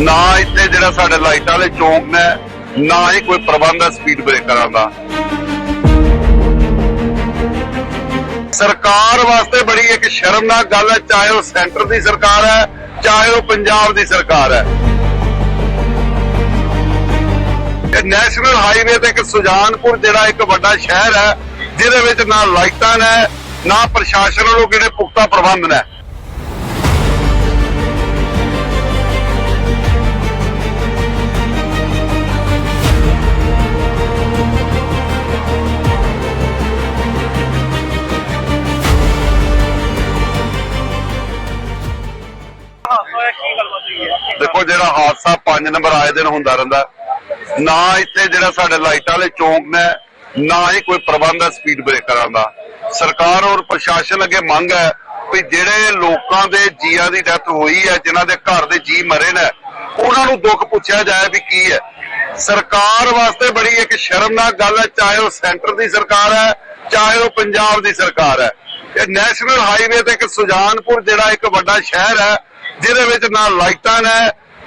ਨਾ ਇੱਥੇ ਜਿਹੜਾ ਸਾਡੇ ਲਾਈਟਾਂ ਵਾਲੇ ਚੌਂਕ ਨੇ, ਨਾ ਹੀ ਕੋਈ ਪ੍ਰਬੰਧ ਹੈ ਸਪੀਡ ਬ੍ਰੇਕਰਾਂ ਦਾ ਸਰਕਾਰ ਵਾਸਤੇ ਬੜੀ ਇੱਕ ਸ਼ਰਮਨਾਕ ਗੱਲ ਹੈ, ਚਾਹੇ ਉਹ ਸੈਂਟਰ ਦੀ ਸਰਕਾਰ ਹੈ, ਚਾਹੇ ਉਹ ਪੰਜਾਬ ਦੀ ਸਰਕਾਰ ਹੈ। ਇਹ ਨੈਸ਼ਨਲ ਹਾਈਵੇ ਤੇ ਇੱਕ ਸੁਜਾਨਪੁਰ ਜਿਹੜਾ ਇੱਕ ਵੱਡਾ ਸ਼ਹਿਰ ਹੈ, ਜਿਹਦੇ ਵਿੱਚ ਨਾ ਲਾਈਟਾਂ ਨੇ, ਨਾ ਪ੍ਰਸ਼ਾਸਨ ਵੱਲੋਂ ਕਿਹੜੇ ਪੁਖਤਾ ਪ੍ਰਬੰਧ ਨੇ। ਦੇਖੋ ਜਿਹੜਾ ਹਾਦਸਾ 5 ਨੰਬਰ ਆਏ ਦਿਨ ਹੁੰਦਾ ਰਹਿੰਦਾ, ਨਾ ਇੱਥੇ ਜਿਹੜਾ ਸਾਡੇ ਲਾਈਟਾਂ ਵਾਲੇ ਚੌਂਕ ਨੇ, ਨਾ ਹੀ ਕੋਈ ਪ੍ਰਬੰਧ ਹੈ ਸਪੀਡ ਬ੍ਰੇਕਰਾਂ ਦਾ। ਸਰਕਾਰ ਔਰ ਪ੍ਰਸ਼ਾਸਨ ਅੱਗੇ ਮੰਗ ਹੈ ਵੀ ਜਿਹੜੇ ਲੋਕਾਂ ਦੇ ਜੀਆਂ ਦੀ ਡੈਥ ਹੋਈ ਹੈ, ਜਿਨ੍ਹਾਂ ਦੇ ਘਰ ਦੇ ਜੀ ਮਰੇ ਨੇ, ਉਹਨਾਂ ਨੂੰ ਦੁੱਖ ਪੁੱਛਿਆ ਜਾਏ ਵੀ ਕੀ ਹੈ। ਸਰਕਾਰ ਵਾਸਤੇ ਬੜੀ ਇੱਕ ਸ਼ਰਮਨਾਕ ਗੱਲ ਹੈ, ਚਾਹੇ ਉਹ ਸੈਂਟਰ ਦੀ ਸਰਕਾਰ ਹੈ, ਚਾਹੇ ਉਹ ਪੰਜਾਬ ਦੀ ਸਰਕਾਰ ਹੈ। ਇਹ ਨੈਸ਼ਨਲ ਹਾਈਵੇ ਤੇ ਇੱਕ ਸੁਜਾਨਪੁਰ ਜਿਹੜਾ ਇੱਕ ਵੱਡਾ ਸ਼ਹਿਰ ਹੈ ਜਿਹਦੇ ਵਿੱਚ ਨਾ ਲਾਈਟਾਂ ਨੇ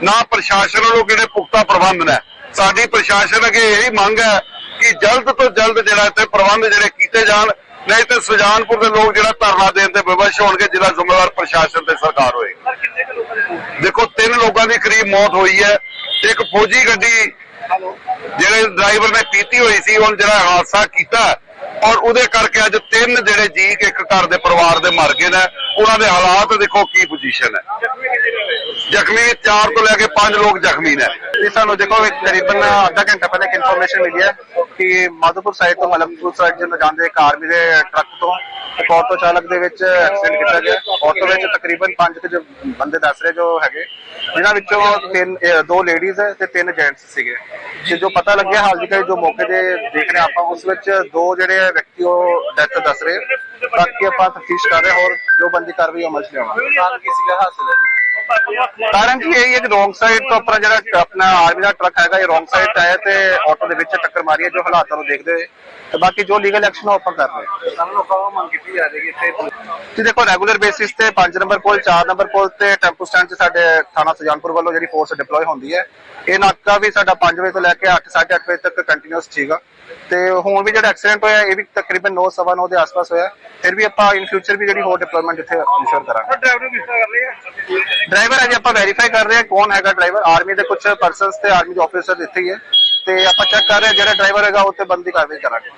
ਨਾ ਪ੍ਰਸ਼ਾਸਨ ਵੱਲੋਂ ਕਿਹੜੇ ਪੁਖਤਾ ਪ੍ਰਬੰਧ ਨੇ। ਸਾਡੀ ਪ੍ਰਸ਼ਾਸਨ ਅੱਗੇ ਇਹੀ ਮੰਗ ਹੈ ਕਿ ਜਲਦ ਤੋਂ ਜਲਦ ਜਿਹੜਾ ਇੱਥੇ ਪ੍ਰਬੰਧ ਜਿਹੜੇ ਕੀਤੇ ਜਾਣ ਨਹੀਂ ਤੇ ਸੁਜਾਨਪੁਰ ਦੇ ਲੋਕ ਜਿਹੜਾ ਧਰਨਾ ਦੇਣ ਤੇ ਵਿਵਸ਼ ਹੋਣਗੇ ਜਿਹੜਾ ਜ਼ਿੰਮੇਵਾਰ ਪ੍ਰਸ਼ਾਸਨ ਤੇ ਸਰਕਾਰ ਹੋਏਗੀ। ਦੇਖੋ ਤਿੰਨ ਲੋਕਾਂ ਦੀ ਕਰੀਬ ਮੌਤ ਹੋਈ ਹੈ। ਇੱਕ ਫੌਜੀ ਗੱਡੀ ਜਿਹੜੇ ਡਰਾਈਵਰ ਨੇ ਪੀਤੀ ਹੋਈ ਸੀ ਉਹਨ ਜਿਹੜਾ ਹਾਦਸਾ ਕੀਤਾ ਔਰ ਉਹਦੇ ਕਰਕੇ ਅੱਜ ਤਿੰਨ ਜਿਹੜੇ ਜੀ ਇੱਕ ਘਰ ਦੇ ਪਰਿਵਾਰ ਦੇ ਮਰ ਗਏ ਨੇ, ਉਹਨਾਂ ਦੇ ਹਾਲਾਤ ਦੇਖੋ ਕੀ ਪੋਜੀਸ਼ਨ ਹੈ। ਜ਼ਖਮੀ 4 ਤੋਂ ਲੈ ਕੇ 5 ਲੋਕ ਜ਼ਖਮੀ ਨੇ। ਇਹ ਸਾਨੂੰ ਦੇਖੋ ਤਕਰੀਬਨ ਅੱਧਾ ਘੰਟਾ ਪਹਿਲਾਂ ਇੱਕ ਇਨਫੋਰਮੇਸ਼ਨ ਮਿਲੀ ਹੈ। ਕਿ ਮਾਧੋਪੁਰ ਸਾਈਡ ਤੋਂ ਮਲਮਪੁਰ ਸਾਈਡ ਨੂੰ ਜਾਂਦੇ ਇੱਕ ਆਰਮੀ ਦੇ ਟਰੱਕ ਤੋਂ, ਇੱਕ ਆਟੋ ਚਾਲਕ ਦੇ ਵਿੱਚ ਐਕਸੀਡੈਂਟ ਕੀਤਾ ਗਿਆ। ਆਟੋ ਵਿੱਚ ਤਕਰੀਬਨ 5 ਕੁ ਬੰਦੇ ਦੱਸ ਰਹੇ ਜੋ ਹੈਗੇ, ਜਿਨ੍ਹਾਂ ਵਿੱਚੋਂ ਤਿੰਨ ਦੋ ਲੇਡੀਜ਼ ਹੈ ਤੇ ਤਿੰਨ ਜੈਂਟਸ ਸੀਗੇ। ਤੇ ਜੋ ਪਤਾ ਲੱਗਿਆ ਹਾਲ ਦੀ ਜੋ ਮੌਕੇ ਤੇ ਦੇਖ ਰਹੇ ਆਪਾਂ, ਉਸ ਵਿੱਚ ਦੋ ਜਿਹੜੇ ਵਿਅਕਤੀ ਉਹ ਡੈਥ ਦੱਸ ਰਹੇ। ਬਾਕੀ ਆਪਾਂ ਤਫਤੀਸ਼ ਕਰ ਰਹੇ ਹਾਂ, ਹੋਰ ਜੋ ਬੰਦੀ ਕਾਰਵਾਈ ਅਮਲ ਚ ਲਿਆਵਾਂਗੇ। ਕਾਰਨ ਕੀ ਸੀਗਾ ਹਾਦਸੇ ਦਾ ਕਾਰਨ ਕੀ ਇਹ ਹੈ ਕਿ ਰੋਂਗ ਸਾਈਡ ਤੋਂ ਆਪਣਾ ਜਿਹੜਾ ਆਪਣਾ ਆਰਮੀ ਦਾ ਟਰੱਕ ਹੈਗਾ ਇਹ ਰੋਂਗ ਸਾਈਡ ਤੇ ਆਇਆ ਤੇ ਆਟੋ ਦੇ ਵਿੱਚ ਟੱਕਰ ਮਾਰੀ ਹੈ ਜੋ ਹਾਲਾਤਾਂ ਨੂੰ ਦੇਖਦੇ ਹੋਏ। ਤੇ ਬਾਕੀ ਜੋ ਲੀਗਲ ਐਕਸ਼ਨ ਉਹ ਆਪਾਂ ਕਰ ਰਹੇ ਹਾਂ। ਸਾਨੂੰ ਲੋਕਾਂ ਨੂੰ ਮੰਗ ਕੀਤੀ ਜਾ ਰਹੀ ਹੈ ਇੱਥੇ ਜੀ ਦੇਖੋ ਰੈਗੂਲਰ ਬੇਸਿਸ ਤੇ 5 ਨੰਬਰ ਪੁਲ 4 ਨੰਬਰ ਪੁਲ ਤੇ ਟੈਂਪੂ ਸਟੈਂਡ 'ਚ ਸਾਡੇ ਥਾਣਾ ਸੁਜਾਨਪੁਰ ਵੱਲੋਂ ਜਿਹੜੀ ਫੋਰਸ ਡਿਪਲੋਏ ਹੁੰਦੀ ਹੈ ਇਹ ਨਾਕਾ ਵੀ ਸਾਡਾ 5 ਵਜੇ ਤੋਂ ਲੈ ਕੇ 8 8:30 ਵਜੇ ਤੱਕ ਕੰਟੀਨਿਊਸ ਸੀਗਾ ਤੇ ਹੁਣ ਵੀ ਜਿਹੜਾ ਐਕਸੀਡੈਂਟ ਹੋਇਆ ਇਹ ਵੀ ਤਕਰੀਬਨ 9 ਸਵਾ 9 ਦੇ ਆਸ-ਪਾਸ ਹੋਇਆ। ਫਿਰ ਵੀ ਆਪਾਂ ਇਨ ਫਿਊਚਰ ਵੀ ਜਿਹੜੀ ਹੋਰ ਡਿਪਲੋਇਮੈਂਟ ਇੱਥੇ ਇਨਸ਼ੋਰ ਕਰਾਂਗੇ। ਡਰਾਈਵਰ ਨੂੰ ਕਿਸ ਤਰ੍ਹਾਂ ਕਰ ਰਹੇ ਆ ਡਰਾਈਵਰ, ਅਜੇ ਆਪਾਂ ਵੈਰੀਫਾਈ ਕਰ ਰਹੇ ਹਾਂ ਕੌਣ ਹੈਗਾ ਡਰਾਈਵਰ। ਆਰਮੀ ਦੇ ਕੁਝ ਪਰਸਨਸ ਤੇ ਆਰਮੀ ਦੇ ਆਫੀਸਰ ਇੱਥੇ ਹੀ ਹੈ। ਤੇ ਆਪਾਂ ਚੈੱਕ ਕਰ ਰਹੇ ਹਾਂ ਜਿਹੜਾ ਡਰਾਈਵਰ ਹੈਗਾ, ਉਹ ਤੇ ਬੰਦੀ ਕਾਰਵਾਈ ਕਰਾਂਗੇ।